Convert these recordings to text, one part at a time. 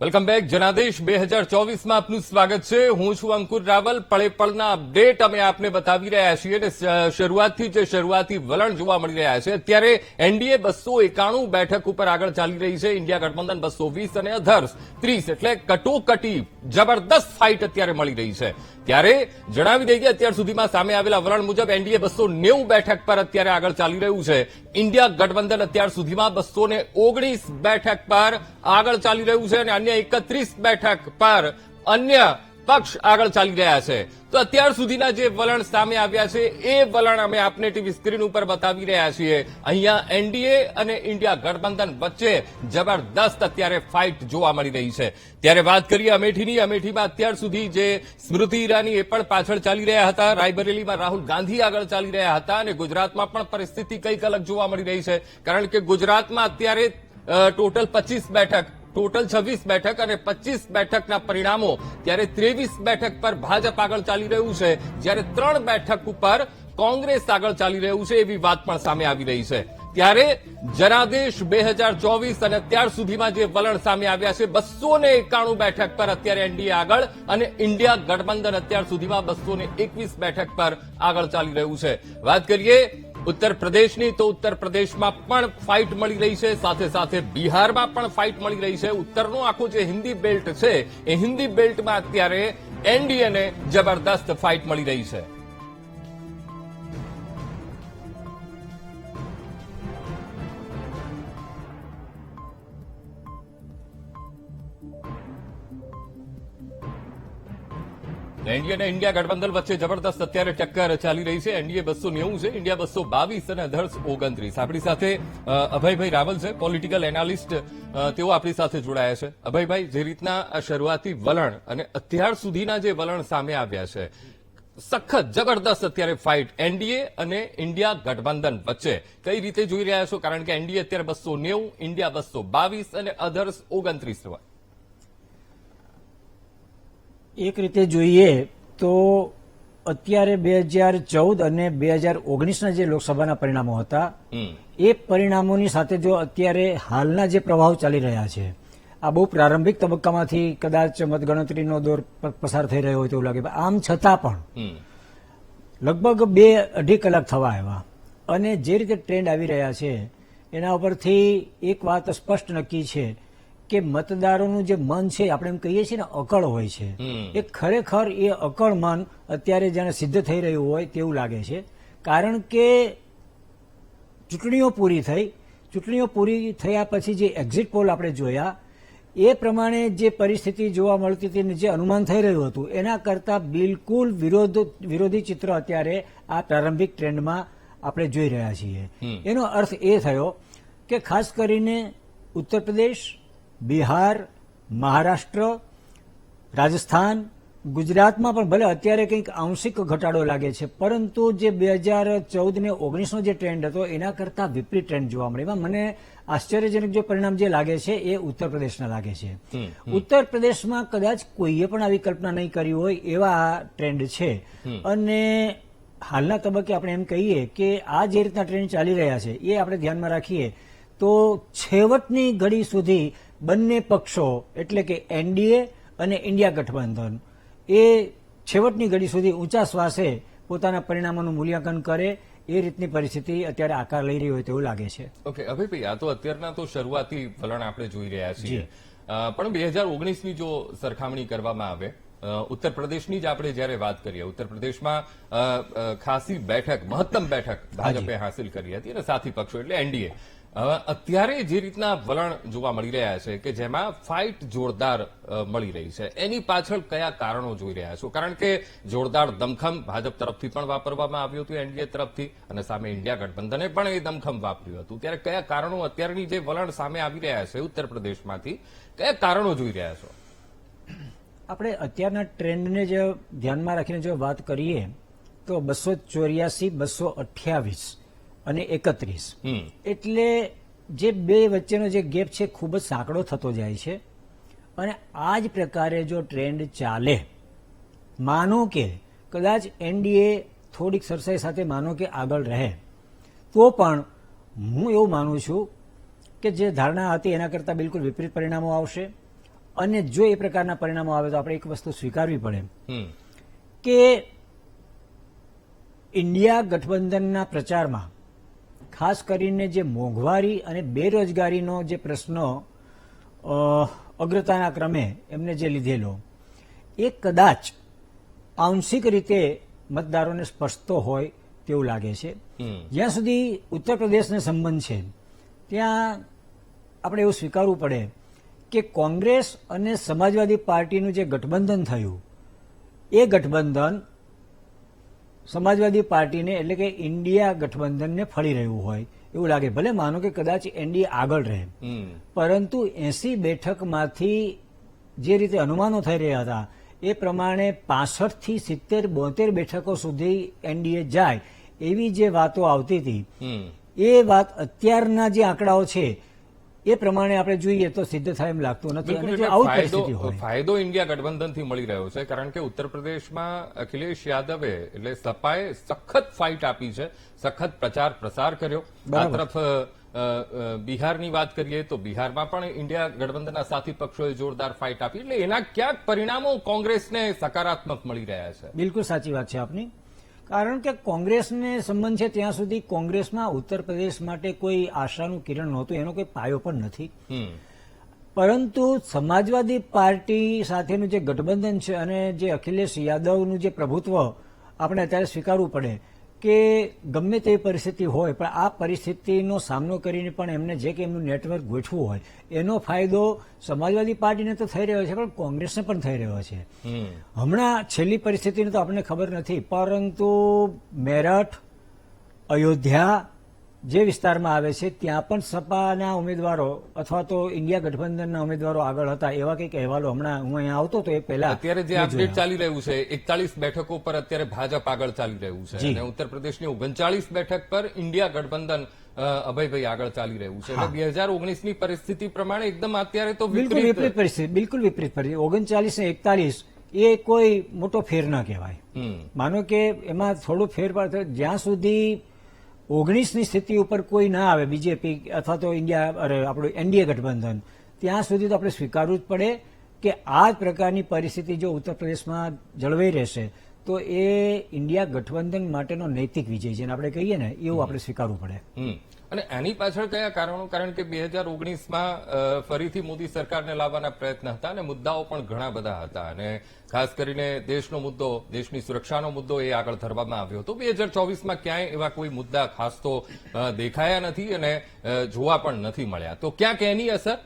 Welcome back Janadesh બે હજાર ચોવીસમાં આપનું સ્વાગત છે. હું છું અંકુર રાવલ. પળે પળના અપડેટ અમે આપને બતાવી રહ્યા છીએ અને શરૂઆતથી જે શરૂઆતી વલણ જોવા મળી રહ્યા છે. અત્યારે એનડીએ બસો એકાણું બેઠક ઉપર આગળ ચાલી રહી છે. ઇન્ડિયા ગઠબંધન બસો વીસ અને અધર્સ ત્રીસ. એટલે કટોકટી, જબરદસ્ત ફાઇટ અત્યારે મળી રહી છે. ત્યારે જણાવી દઈએ કે અત્યાર સુધીમાં સામે આવેલા વલણ મુજબ એનડીએ બસો નેવું બેઠક પર અત્યારે આગળ ચાલી રહ્યું છે. ઇન્ડિયા ગઠબંધન અત્યાર સુધીમાં બસો ઓગણીસ બેઠક પર આગળ ચાલી રહ્યું છે અને અન્ય એકત્રીસ બેઠક પર અન્ય પક્ષ આગળ ચાલી રહ્યા છે. તો અત્યાર સુધીના જે વલણ સામે આવ્યા છે, એ વલણ અમે આપને ટીવી સ્ક્રીન ઉપર બતાવી રહ્યા છીએ. અહીંયા એનડીએ અને ઇન્ડિયા ગઠબંધન વચ્ચે જબરદસ્ત અત્યારે ફાઇટ જોવા મળી રહી છે. ત્યારે વાત કરીએ અમેઠીની. અમેઠીમાં અત્યાર સુધી જે સ્મૃતિ ઈરાની એ પણ પાછળ ચાલી રહ્યા હતા. રાયબરેલીમાં રાહુલ ગાંધી આગળ ચાલી રહ્યા હતા અને ગુજરાતમાં પણ પરિસ્થિતિ કંઈક અલગ જોવા મળી રહી છે. કારણ કે ગુજરાતમાં અત્યારે ટોટલ પચીસ બેઠક ટોટલ છવ્વીસ બેઠક અને પચીસ બેઠકના પરિણામો. ત્યારે ત્રેવીસ બેઠક પર ભાજપ આગળ ચાલી રહ્યું છે. જ્યારે ત્રણ બેઠક ઉપર કોંગ્રેસ આગળ ચાલી રહ્યું છે એવી વાત પણ સામે આવી રહી છે. ત્યારે જનાદેશ બે હજાર ચોવીસ અને અત્યાર સુધીમાં જે વલણ સામે આવ્યા છે, બસો ને એકાણું બેઠક પર અત્યારે એનડીએ આગળ અને ઇન્ડિયા ગઠબંધન અત્યાર સુધીમાં બસો ને એકવીસ બેઠક પર આગળ ચાલી રહ્યું છે. વાત કરીએ ઉત્તર પ્રદેશની તો ઉત્તર પ્રદેશમાં પણ ફાઇટ મળી રહી છે. સાથે સાથે બિહારમાં પણ ફાઇટ મળી રહી છે. ઉત્તરનું આખું જે હિન્દી બેલ્ટ છે, એ હિન્દી બેલ્ટમાં અત્યારે એનડીએને જબરદસ્ત ફાઇટ મળી રહી છે. એનડીએ અને ઇન્ડિયા ગઠબંધન વચ્ચે જબરદસ્ત અત્યારે ટક્કર ચાલી રહી છે. એનડીએ બસો નેવું છે ઇન્ડિયા બસો બાવીસ અને અધર્સ ઓગણત્રીસ. આપણી સાથે અભયભાઈ રાવલ છે પોલિટિકલ એનાલિસ્ટ તેઓ આપણી સાથે જોડાયા છે. અભયભાઈ, જે રીતના શરૂઆતી વલણ અને અત્યાર સુધીના જે વલણ સામે આવ્યા છે, સખત જબરદસ્ત અત્યારે ફાઇટ એનડીએ અને ઇન્ડિયા ગઠબંધન વચ્ચે. કઈ રીતે જોઈ રહ્યા છો? કારણ કે એનડીએ અત્યારે બસો નેવું ઇન્ડિયા બસો બાવીસ અને અધર્સ ઓગણત્રીસ એક રીતે જોઈએ તો અત્યારે બે હજાર ચૌદ અને બે હજાર ઓગણીસના જે લોકસભાના પરિણામો હતા એ પરિણામોની સાથે જો અત્યારે હાલના જે પ્રભાવ ચાલી રહ્યા છે આ બહુ પ્રારંભિક તબક્કામાંથી કદાચ મતગણતરીનો દોર પસાર થઈ રહ્યો હોય તેવું લાગે. આમ છતાં પણ લગભગ બે અઢી કલાક થવા આવ્યા અને જે રીતે ટ્રેન્ડ આવી રહ્યા છે એના ઉપરથી એક વાત સ્પષ્ટ નક્કી છે કે મતદારોનું જે મન છે આપણે એમ કહીએ છીએ ને અકળ હોય છે. એ ખરેખર એ અકળ મન અત્યારે જાણે સિદ્ધ થઈ રહ્યું હોય તેવું લાગે છે. કારણ કે ચૂંટણીઓ પૂરી થઈ. ચૂંટણીઓ પૂરી થયા પછી જે એક્ઝિટ પોલ આપણે જોયા એ પ્રમાણે જે પરિસ્થિતિ જોવા મળતી હતી જે અનુમાન થઈ રહ્યું હતું એના કરતાં બિલકુલ વિરોધ વિરોધી ચિત્ર અત્યારે આ પ્રારંભિક ટ્રેન્ડમાં આપણે જોઈ રહ્યા છીએ. એનો અર્થ એ થયો કે ખાસ કરીને ઉત્તર પ્રદેશ બિહાર મહારાષ્ટ્ર રાજસ્થાન ગુજરાતમાં પણ ભલે અત્યારે કંઈક આંશિક ઘટાડો લાગે છે પરંતુ જે બે હજાર ચૌદ ને ઓગણીસનો જે ટ્રેન્ડ હતો એના કરતા વિપરીત ટ્રેન્ડ જોવા મળે. એમાં મને આશ્ચર્યજનક જે પરિણામ જે લાગે છે એ ઉત્તર પ્રદેશના લાગે છે. ઉત્તર પ્રદેશમાં કદાચ કોઈએ પણ આવી કલ્પના નહીં કરી હોય એવા આ ટ્રેન્ડ છે. અને હાલના તબક્કે આપણે એમ કહીએ કે આ જે રીતના ટ્રેન્ડ ચાલી રહ્યા છે એ આપણે ધ્યાનમાં રાખીએ તો છેવટની ઘડી સુધી બંને પક્ષો એટલે કે એનડીએ અને ઇન્ડિયા ગઠબંધન એ છેવટની ઘડી સુધી ઊંચા શ્વાસે પોતાના પરિણામોનું મૂલ્યાંકન કરે એ રીતની પરિસ્થિતિ અત્યારે આકાર લઈ રહી હોય તેવું લાગે છે. ઓકે અભયભાઈ આ તો અત્યારના તો શરૂઆતી વલણ આપણે જોઈ રહ્યા છીએ. પણ બે હજાર ઓગણીસની જો સરખામણી કરવામાં આવે ઉત્તર પ્રદેશની જ આપણે જ્યારે વાત કરીએ ઉત્તર પ્રદેશમાં ખાસી બેઠક મહત્તમ બેઠક ભાજપે હાંસિલ કરી હતી અને સાથી પક્ષો એટલે એનડીએ. અત્યારે જે રીતના વલણ જોવા મળી રહ્યા છે કે જેમાં ફાઇટ જોરદાર મળી રહી છે. એની પાછળ કયા કારણો જોઈ રહ્યા છો? કારણ કે જોરદાર દમખમ ભાજપ તરફથી પણ વાપરવામાં આવ્યું હતું, એનડીએ તરફથી, અને સામે ઇન્ડિયા ગઠબંધને પણ એ દમખમ વાપર્યું હતું. ત્યારે કયા કારણો અત્યારની જે વલણ સામે આવી રહ્યા છે ઉત્તર પ્રદેશમાંથી? કયા કારણો જોઈ રહ્યા છો? આપણે અત્યારના ટ્રેન્ડને જે ધ્યાનમાં રાખીને જો વાત કરીએ, તો બસો ચોર્યાસી, બસો અઠ્યાવીસ અને એકત્રીસ. એટલે જે બે વચ્ચેનો જે ગેપ છે ખૂબ જ સાંકડો થતો જાય છે. અને આ જ પ્રકારે જો ટ્રેન્ડ ચાલે માનો કે કદાચ એનડીએ થોડીક સરસાઈ સાથે માનો કે આગળ રહે તો પણ હું એવું માનું છું કે જે ધારણા હતી એના કરતાં બિલકુલ વિપરીત પરિણામો આવશે. અને જો એ પ્રકારના પરિણામો આવે તો આપણે એક વસ્તુ સ્વીકારવી પડે. કે ઇન્ડિયા ગઠબંધનના પ્રચારમાં ખાસ કરીને જે મોંઘવારી અને બેરોજગારીનો જે પ્રશ્ન અગ્રતાના ક્રમે એમને જે લીધેલો એ કદાચ આંશિક રીતે મતદારોને સ્પર્શતો હોય તેવું લાગે છે. જ્યાં સુધી ઉત્તર પ્રદેશને સંબંધ છે ત્યાં આપણે એવું સ્વીકારવું પડે કે કોંગ્રેસ અને સમાજવાદી પાર્ટીનું જે ગઠબંધન થયું એ ગઠબંધન સમાજવાદી પાર્ટીને એટલે કે ઇન્ડિયા ગઠબંધનને ફળી રહ્યું હોય એવું લાગે. ભલે માનો કે કદાચ એનડીએ આગળ રહે. પરંતુ એસી બેઠકમાંથી જે રીતે અનુમાનો થઈ રહ્યા હતા એ પ્રમાણે પાસઠથી સિત્તેર બોતેર બેઠકો સુધી એનડીએ જાય એવી જે વાતો આવતી હતી એ વાત અત્યારના જે આંકડાઓ છે એ પ્રમાણે આપણે જોઈએ તો સિદ્ધ થાય એમ લાગતું નથી ફાયદો ઇન્ડિયા ગઠબંધનથી મળી રહ્યો છે કારણ કે ઉત્તર પ્રદેશમાં અખિલેશ યાદવે એટલે સપાએ સખત ફાઇટ આપી છે સખત પ્રચાર પ્રસાર કર્યો. આ તરફ બિહારની વાત કરીએ તો બિહારમાં પણ ઇન્ડિયા ગઠબંધનના સાથી પક્ષોએ જોરદાર ફાઇટ આપી એટલે એના ક્યાંક પરિણામો કોંગ્રેસને સકારાત્મક મળી રહ્યા છે. બિલકુલ સાચી વાત છે આપની. કારણ કે કોંગ્રેસને સંબંધ છે ત્યાં સુધી કોંગ્રેસમાં ઉત્તર પ્રદેશ માટે કોઈ આશાનું કિરણ નહોતું એનો કોઈ પાયો પણ નથી. પરંતુ સમાજવાદી પાર્ટી સાથેનું જે ગઠબંધન છે અને જે અખિલેશ યાદવનું જે પ્રભુત્વ આપણે અત્યારે સ્વીકારવું પડે કે ગમે તે પરિસ્થિતિ હોય પણ આ પરિસ્થિતિનો સામનો કરીને પણ એમને જે કે એમનું નેટવર્ક ગોઠવું હોય એનો ફાયદો સમાજવાદી પાર્ટીને તો થઈ રહ્યો છે પણ કોંગ્રેસને પણ થઈ રહ્યો છે. હમણાં છેલ્લી પરિસ્થિતિની તો આપણને ખબર નથી પરંતુ મેરઠ અયોધ્યા જે વિસ્તારમાં આવે છે ત્યાં પણ સપાના ઉમેદવારો અથવા તો ઇન્ડિયા ગઠબંધનના ઉમેદવારો આગળ હતા. એવા કંઈક અહેવાલો હમણાં હું અહીંયા આવતો તો એ પહેલા અત્યારે જે અપડેટ ચાલી રહ્યું છે એકતાલીસ બેઠકો પર અત્યારે ભાજપ આગળ ચાલી રહ્યું છે. અને ઉત્તર પ્રદેશની ઓગણચાલીસ બેઠક પર ઇન્ડિયા ગઠબંધન અભયભાઈ આગળ ચાલી રહ્યું છે. એટલે બે હજાર ઓગણીસની પરિસ્થિતિ પ્રમાણે એકદમ અત્યારે તો બિલકુલ વિપરીત વિપરીત પરિસ્થિતિ બિલકુલ વિપરીત પરિસ્થિતિ. ઓગણચાલીસ ને એકતાલીસ એ કોઈ મોટો ફેર ના કહેવાય. માનો કે એમાં થોડો ફેરફાર થયો જ્યાં સુધી ઓગણીસની સ્થિતિ ઉપર કોઈ ના આવે બીજેપી અથવા તો ઇન્ડિયા અરે આપણું એનડીએ ગઠબંધન ત્યાં સુધી તો આપણે સ્વીકારવું જ પડે કે આ જ પ્રકારની પરિસ્થિતિ જો ઉત્તર પ્રદેશમાં જળવાઈ રહેશે તો એ ઇન્ડિયા ગઠબંધન માટેનો નૈતિક વિજય જેને આપણે કહીએ ને એવું આપણે સ્વીકારવું પડે હમ. અને એની પાછળ કયા કારણો? કારણ કે બે હજાર ઓગણીસમાં ફરીથી મોદી સરકારને લાવવાના પ્રયત્ન હતા અને મુદ્દાઓ પણ ઘણા બધા હતા. અને ખાસ કરીને દેશનો મુદ્દો, દેશની સુરક્ષાનો મુદ્દો એ આગળ ધરવામાં આવ્યો હતો. બે હજાર ચોવીસમાં ક્યાંય એવા કોઈ મુદ્દા ખાસ તો દેખાયા નથી અને જોવા પણ નથી મળ્યા. તો ક્યાંક એની અસર?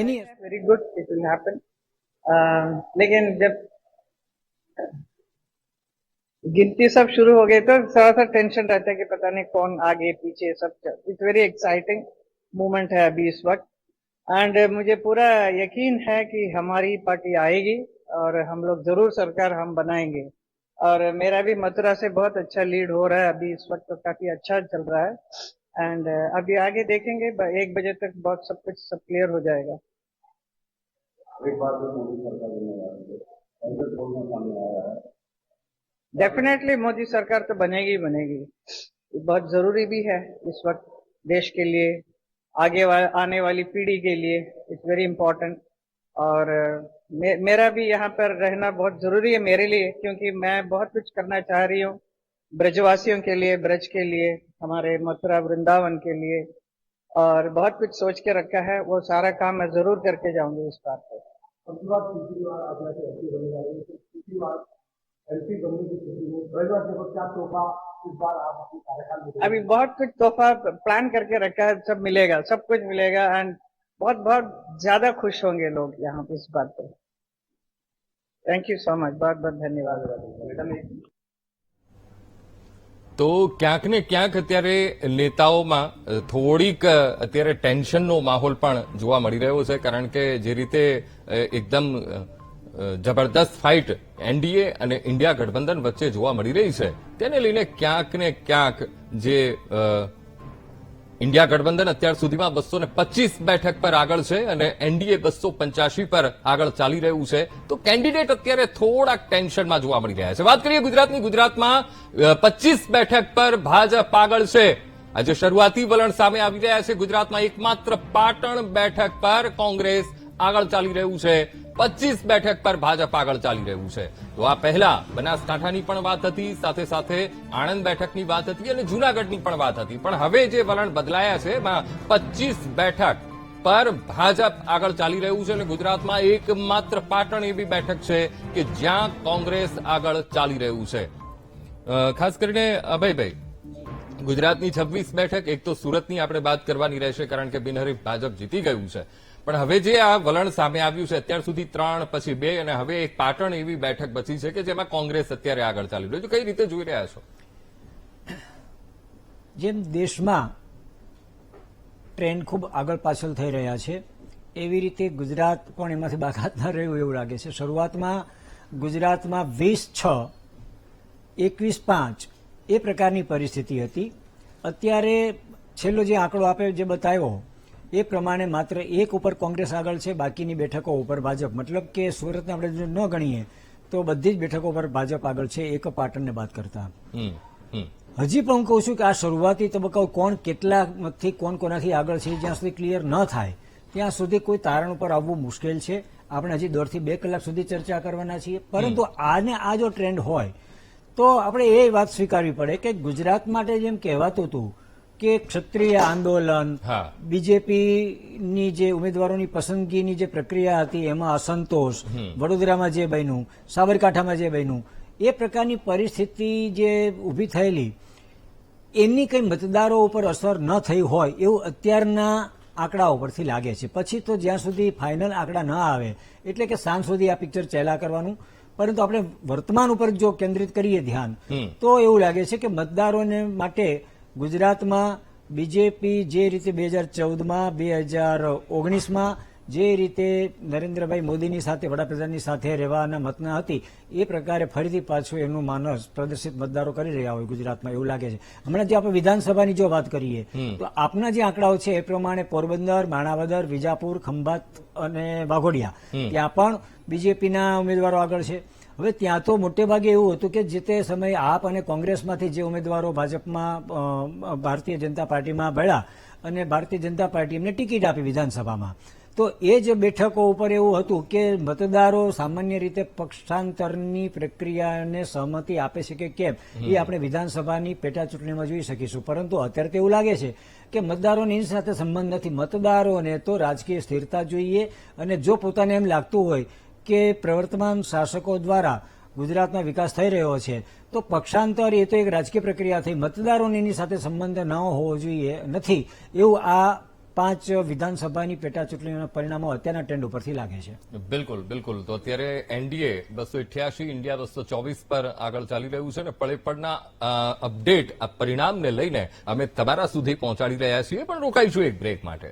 એની very good it will happen લેકિન, જબ गिनती सब शुरू हो गई तो थोड़ा सा टेंशन रहता है कि पता नहीं कौन आगे, पीछे, सब इट्स वेरी एक्साइटिंग मोमेंट है अभी इस वक्त। एंड मुझे पूरा यकीन है कि हमारी पार्टी आएगी और हम लोग ज़रूर सरकार हम बनाएँगे। और मेरा भी मथुरा से बहुत अच्छा लीड हो रहा है, अभी इस वक्त तो काफ़ी अच्छा चल रहा है। एंड अभी आगे देखेंगे एक बजे तक बहुत सब कुछ सब क्लियर हो जाएगा। एक बार जो मोदी सरकार डेफिनेटली मोदी सरकार तो बनेगी बनेगी। बहुत ज़रूरी भी है इस वक्त देश के लिए आगे वा, आने वाली पीढ़ी के लिए। इट्स वेरी इम्पोर्टेंट और मे, मेरा भी यहाँ पर रहना बहुत ज़रूरी है मेरे लिए क्योंकि मैं बहुत कुछ करना चाह रही हूँ। ब्रजवासियों के लिए ब्रज के लिए हमारे मथुरा वृंदावन के लिए। और बहुत कुछ सोच के रखा है वो सारा काम मैं ज़रूर करके जाऊँगी इस बार पर एमपी बनने जा रही है तीसरी बार एमपी बनने की स्थिति में ब्रजवासियों को क्या तोहफा इस बार आप अपने कार्यकाल में देंगे? अभी बहुत कुछ तोहफा प्लान करके रखा है सब मिलेगा सब कुछ मिलेगा एंड बहुत बहुत ज्यादा खुश होंगे लोग यहाँ पे इस बात पर थैंक यू सो मच बहुत बहुत धन्यवाद मैडम एक તો ક્યાંક ને ક્યાંક અત્યારે નેતાઓમાં અ, થોડીક અ, અત્યારે ટેન્શનનો માહોલ પણ જોવા મળી રહ્યો છે કારણ કે જે રીતે અ, એકદમ અ, અ, જબરદસ્ત ફાઇટ એનડીએ અને ઇન્ડિયા ગઠબંધન વચ્ચે જોવા મળી રહી છે. તેને લઈને ક્યાંક ને ક્યાંક જે ઇન્ડિયા ગઠબંધન અત્યાર સુધીમાં બસો ને પચીસ બેઠક પર આગળ છે અને એનડીએ બસો પંચ્યાસી પર આગળ ચાલી રહ્યું છે, તો કેન્ડિડેટ અત્યારે થોડાક ટેન્શનમાં જોવા મળી રહ્યા છે. વાત કરીએ ગુજરાતની. ગુજરાતમાં પચીસ બેઠક પર ભાજપ આગળ છે. આજે શરૂઆતી વલણ સામે આવી રહ્યા છે. ગુજરાતમાં એકમાત્ર પાટણ બેઠક પર કોંગ્રેસ આગળ ચાલી રહ્યું છે. પચીસ બેઠક પર ભાજપ આગળ ચાલી રહ્યું છે. તો આ પહેલા બનાસકાંઠાની પણ વાત હતી, સાથે સાથે આણંદ બેઠકની વાત હતી અને જૂનાગઢની પણ વાત હતી. પણ હવે જે વલણ બદલાયા છે, એમાં પચીસ બેઠક પર ભાજપ આગળ ચાલી રહ્યું છે અને ગુજરાતમાં એકમાત્ર પાટણ એવી બેઠક છે કે જ્યાં કોંગ્રેસ આગળ ચાલી રહ્યું છે. ખાસ કરીને અભયભાઈ, ગુજરાતની છવ્વીસ બેઠક, એક તો સુરતની આપણે વાત કરવાની રહેશે કારણ કે બિનહરીફ ભાજપ જીતી ગયું છે. પણ હવે જે આ વલણ સામે આવ્યું છે, અત્યાર સુધી ત્રણ, પછી બે અને હવે એક પાટણ એવી બેઠક બચી છે કે જેમાં કોંગ્રેસ અત્યારે આગળ ચાલી રહ્યું છે. કઈ રીતે જોઈ રહ્યા છો? જેમ દેશમાં ટ્રેન્ડ ખૂબ આગળ પાછળ થઈ રહ્યા છે, એવી રીતે ગુજરાત પણ એમાંથી બાકાત ન રહ્યું એવું લાગે છે. શરૂઆતમાં ગુજરાતમાં વીસ છ, એકવીસ પાંચ એ પ્રકારની પરિસ્થિતિ હતી. અત્યારે છેલ્લો જે આંકડો આપે, જે બતાવ્યો એ પ્રમાણે માત્ર એક ઉપર કોંગ્રેસ આગળ છે બાકીની બેઠકો ઉપર ભાજપ. મતલબ કે સુરતને આપણે જો ન ગણીએ તો બધી જ બેઠકો પર ભાજપ આગળ છે એક પાટણને બાદ કરતા. હજી પણ હું કહું છું કે આ શરૂઆતી તબક્કાઓ કોણ કેટલાથી કોણ કોનાથી આગળ છે જ્યાં સુધી ક્લિયર ન થાય ત્યાં સુધી કોઈ તારણ ઉપર આવવું મુશ્કેલ છે. આપણે હજી દોઢથી બે કલાક સુધી ચર્ચા કરવાના છીએ. પરંતુ આને આ જો ટ્રેન્ડ હોય તો આપણે એ વાત સ્વીકારવી પડે કે ગુજરાત માટે જેમ કહેવાતું હતું કે ક્ષત્રિય આંદોલન. બીજેપીની જે ઉમેદવારોની પસંદગીની જે પ્રક્રિયા હતી એમાં અસંતોષ વડોદરામાં જે બન્યું સાબરકાંઠામાં જે બન્યું એ પ્રકારની પરિસ્થિતિ જે ઊભી થયેલી એની કંઈ મતદારો ઉપર અસર ન થઈ હોય એવું અત્યારના આંકડા ઉપરથી લાગે છે. પછી તો જ્યાં સુધી ફાઇનલ આંકડા ન આવે એટલે કે સાંજ સુધી આ પિક્ચર ચેલા કરવાનું પરંતુ આપણે વર્તમાન ઉપર જો કેન્દ્રિત કરીએ ધ્યાન તો એવું લાગે છે કે મતદારોને માટે ગુજરાતમાં બીજેપી જે રીતે બે હજાર ચૌદમાં બે હજાર ઓગણીસમાં જે રીતે નરેન્દ્રભાઈ મોદીની સાથે વડાપ્રધાનની સાથે રહેવાના મતના હતી એ પ્રકારે ફરીથી પાછું એમનું માનસ પ્રદર્શિત મતદારો કરી રહ્યા હોય ગુજરાતમાં એવું લાગે છે. હમણાં જે આપણે વિધાનસભાની જો વાત કરીએ તો આપના જે આંકડાઓ છે એ પ્રમાણે પોરબંદર માણાવદર વિજાપુર ખંભાત અને વાઘોડિયા ત્યાં પણ બીજેપીના ઉમેદવારો આગળ છે. હવે ત્યાં તો મોટે ભાગે એવું હતું કે જે તે સમયે આપ અને કોંગ્રેસમાંથી જે ઉમેદવારો ભાજપમાં ભારતીય જનતા પાર્ટીમાં ભળ્યા અને ભારતીય જનતા પાર્ટી એમને ટિકિટ આપી વિધાનસભામાં. તો એ જ બેઠકો ઉપર એવું હતું કે મતદારો સામાન્ય રીતે પક્ષાંતરની પ્રક્રિયાને સહમતિ આપે છે કે કેમ એ આપણે વિધાનસભાની પેટા ચૂંટણીમાં જોઈ શકીશું. પરંતુ અત્યારે તો એવું લાગે છે કે મતદારોને એની સાથે સંબંધ નથી. મતદારોને તો રાજકીય સ્થિરતા જોઈએ અને જો પોતાને એમ લાગતું હોય કે પ્રવર્તમાન શાસકો દ્વારા ગુજરાતમાં વિકાસ થઈ રહ્યો છે, તો પક્ષાંતર એ તો એક રાજકીય પ્રક્રિયા થઈ. મતદારોને એની સાથે સંબંધ ન હોવો જોઈએ, નથી. એવું આ પાંચ વિધાનસભાની પેટા ચૂંટણીના પરિણામો અત્યારના ટ્રેન્ડ ઉપરથી લાગે છે. બિલકુલ બિલકુલ. તો અત્યારે એનડીએ બસો ઇઠ્યાસી ઇન્ડિયા બસો ચોવીસ પર આગળ ચાલી રહ્યું છે અને પળે અપડેટ, આ પરિણામને લઈને અમે તમારા સુધી પહોંચાડી રહ્યા છીએ, પણ રોકાઈશું એક બ્રેક માટે.